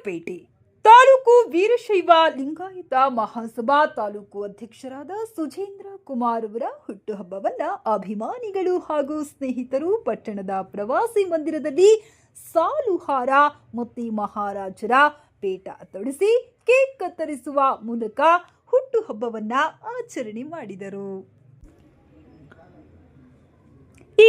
ಗುಂಡ್ಲುಪೇಟೆ ತಾಲೂಕು ವೀರಶೈವ ಲಿಂಗಾಯತ ಮಹಾಸಭಾ ತಾಲೂಕು ಅಧ್ಯಕ್ಷರಾದ ಸುಜೇಂದ್ರ ಕುಮಾರ್ ಅವರ ಹುಟ್ಟುಹಬ್ಬವನ್ನ ಅಭಿಮಾನಿಗಳು ಹಾಗೂ ಸ್ನೇಹಿತರು ಪಟ್ಟಣದ ಪ್ರವಾಸಿ ಮಂದಿರದಲ್ಲಿ ಸಾಲುಹಾರ ಮುತ್ತಿ ಮಹಾರಾಜರ ಪೇಟ ತೊಡಿಸಿ ಕೇಕ್ ಕತ್ತರಿಸುವ ಮೂಲಕ ಹುಟ್ಟುಹಬ್ಬವನ್ನ ಆಚರಣೆ ಮಾಡಿದರು.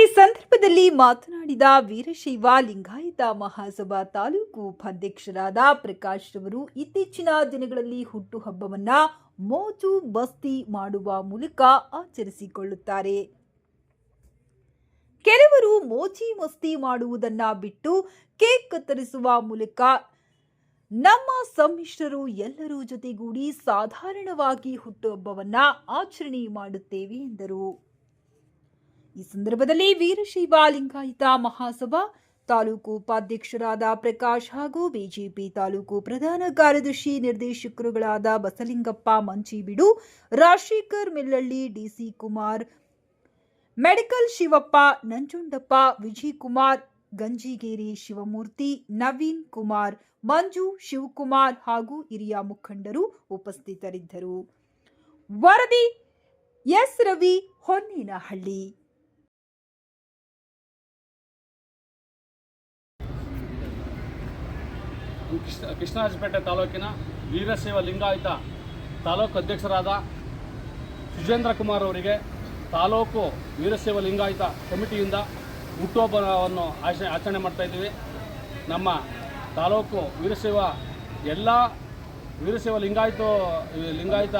ಈ ಸಂದರ್ಭದಲ್ಲಿ ಮಾತನಾಡಿದ ವೀರಶೈವ ಲಿಂಗಾಯತ ಮಹಾಸಭಾ ತಾಲೂಕು ಉಪಾಧ್ಯಕ್ಷರಾದ ಪ್ರಕಾಶ್ ರವರು, ಇತ್ತೀಚಿನ ದಿನಗಳಲ್ಲಿ ಹುಟ್ಟುಹಬ್ಬವನ್ನ ಮೋಜು ಬಸ್ತಿ ಮಾಡುವ ಮೂಲಕ ಆಚರಿಸಿಕೊಳ್ಳುತ್ತಾರೆ. ಕೆಲವರು ಮೋಜಿ ಮಸ್ತಿ ಮಾಡುವುದನ್ನ ಬಿಟ್ಟು ಕೇಕ್ ಕತ್ತರಿಸುವ ಮೂಲಕ ನಮ್ಮ ಸಮ್ಮಿಶ್ರರು ಎಲ್ಲರೂ ಜೊತೆಗೂಡಿ ಸಾಧಾರಣವಾಗಿ ಹುಟ್ಟುಹಬ್ಬವನ್ನ ಆಚರಣೆ ಮಾಡುತ್ತೇವೆ ಎಂದರು. ಈ ಸಂದರ್ಭದಲ್ಲಿ ವೀರಶೈವ ಲಿಂಗಾಯಿತ ಮಹಾಸಭಾ ತಾಲೂಕು ಉಪಾಧ್ಯಕ್ಷರಾದ ಪ್ರಕಾಶ್ ಹಾಗೂ ಬಿಜೆಪಿ ತಾಲೂಕು ಪ್ರಧಾನ ಕಾರ್ಯದರ್ಶಿ ನಿರ್ದೇಶಕರುಗಳಾದ ಬಸಲಿಂಗಪ್ಪ ಮಂಚಿಬಿಡು, ರಾಜಶೇಖರ್ ಮಿಲ್ಲಳ್ಳಿ, ಡಿಸಿ ಕುಮಾರ್, ಮೆಡಿಕಲ್ ಶಿವಪ್ಪ, ನಂಜುಂಡಪ್ಪ ವಿಜಯ್ ಕುಮಾರ್ ಗಂಜಿಗೇರಿ ಶಿವಮೂರ್ತಿ, ನವೀನ್ ಕುಮಾರ್, ಮಂಜು ಶಿವಕುಮಾರ್ ಹಾಗೂ ಹಿರಿಯ ಮುಖಂಡರು ಉಪಸ್ಥಿತರಿದ್ದರು. ವರದಿ ಎಸ್. ರವಿ ಹೊನ್ನೇನಹಳ್ಳಿ. ಕೃಷ್ಣ ಕೃಷ್ಣರಾಜಪೇಟೆ ತಾಲೂಕಿನ ವೀರಶೈವ ಲಿಂಗಾಯತ ತಾಲೂಕು ಅಧ್ಯಕ್ಷರಾದ ಸುಜೇಂದ್ರ ಕುಮಾರ್ ಅವರಿಗೆ ತಾಲೂಕು ವೀರಶೈವ ಲಿಂಗಾಯತ ಕಮಿಟಿಯಿಂದ ಹುಟ್ಟುಹಬ್ಬವನ್ನು ಆಚರಣೆ ಆಚರಣೆ ಮಾಡ್ತಾಯಿದ್ದೀವಿ ನಮ್ಮ ತಾಲೂಕು ವೀರಶೈವ ಎಲ್ಲ ವೀರಶೈವ ಲಿಂಗಾಯತ ಲಿಂಗಾಯತ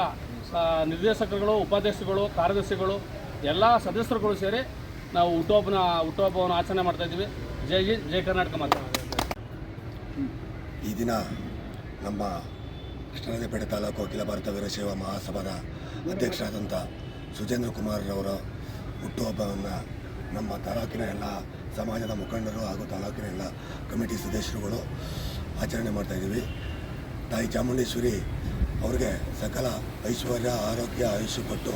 ನಿರ್ದೇಶಕರುಗಳು ಉಪಾಧ್ಯಕ್ಷಗಳು ಕಾರ್ಯದರ್ಶಿಗಳು, ಎಲ್ಲ ಸದಸ್ಯರುಗಳು ಸೇರಿ ನಾವು ಹುಟ್ಟುಹಬ್ಬನ ಹುಟ್ಟುಹಬ್ಬವನ್ನು ಆಚರಣೆ ಮಾಡ್ತಾ ಇದ್ದೀವಿ. ಜೈ ಜೈ ಕರ್ನಾಟಕ ಮಾತ್ರ ಈ ದಿನ ನಮ್ಮ ಕೃಷ್ಣರಾಜಪೇಟೆ ತಾಲೂಕು ಅಖಿಲ ಭಾರತ ವೀರಶೈವ ಮಹಾಸಭಾದ ಅಧ್ಯಕ್ಷರಾದಂಥ ಸುಜೇಂದ್ರ ಕುಮಾರ್ರವರ ಹುಟ್ಟುಹಬ್ಬವನ್ನು ನಮ್ಮ ತಾಲೂಕಿನ ಎಲ್ಲ ಸಮಾಜದ ಮುಖಂಡರು ಹಾಗೂ ತಾಲೂಕಿನ ಎಲ್ಲ ಕಮಿಟಿ ಸದಸ್ಯರುಗಳು ಆಚರಣೆ ಮಾಡ್ತಾಯಿದ್ದೀವಿ ತಾಯಿ ಚಾಮುಂಡೇಶ್ವರಿ ಅವ್ರಿಗೆ ಸಕಲ ಐಶ್ವರ್ಯ, ಆರೋಗ್ಯ ಆಯುಷ್ಯ ಕೊಟ್ಟು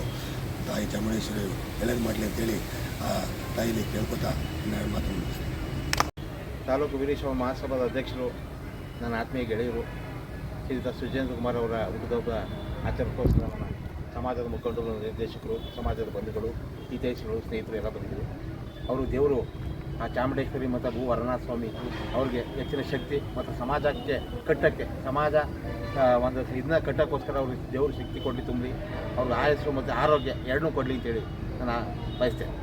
ತಾಯಿ ಚಾಮುಂಡೇಶ್ವರಿ ಒಳ್ಳೇದು ಮಾಡಲಿ ಅಂತೇಳಿ ಆ ತಾಯಿಲಿ ಕೇಳ್ಕೊತಾ ಇನ್ನೆರಡು ಮಾತು ಮುಗಿಸ್ತೀನಿ. ತಾಲೂಕು ವೀರೇಶ್ವರ ಮಹಾಸಭಾದ ಅಧ್ಯಕ್ಷರು ನನ್ನ ಆತ್ಮೀಯ ಗೆಳೆಯರು, ಶ್ರೀಯುತ ಸುಜೇಂದ್ರ ಕುಮಾರ್ ಅವರ ಹುಟ್ಟುಹಬ್ಬ ಆಚರಣೆಗೋಸ್ಕರ ನನ್ನ ಸಮಾಜದ ಮುಖಂಡರು, ನಿರ್ದೇಶಕರು, ಸಮಾಜದ ಬಂಧುಗಳು ಹಿತೈಷಿಗಳು ಸ್ನೇಹಿತರು ಎಲ್ಲ ಬಂದಿದ್ದರು. ಅವರು ದೇವರು ಆ ಚಾಮುಂಡೇಶ್ವರಿ ಮತ್ತು ಭೂ ವರನಾಥ ಸ್ವಾಮಿ ಅವ್ರಿಗೆ ಹೆಚ್ಚಿನ ಶಕ್ತಿ ಮತ್ತು ಸಮಾಜಕ್ಕೆ ಕಟ್ಟಕ್ಕೆ, ಸಮಾಜ ಒಂದು ಇದನ್ನ ಕಟ್ಟೋಕ್ಕೋಸ್ಕರ ಅವ್ರಿಗೆ ದೇವರು ಶಕ್ತಿ ಕೊಡಲಿ ತುಂಬಲಿ, ಅವ್ರಿಗೆ ಆಯಸ್ಸು ಮತ್ತು ಆರೋಗ್ಯ ಎರಡನ್ನೂ ಕೊಡಲಿ ಅಂತೇಳಿ ನಾನು ಬಯಸ್ತೇನೆ.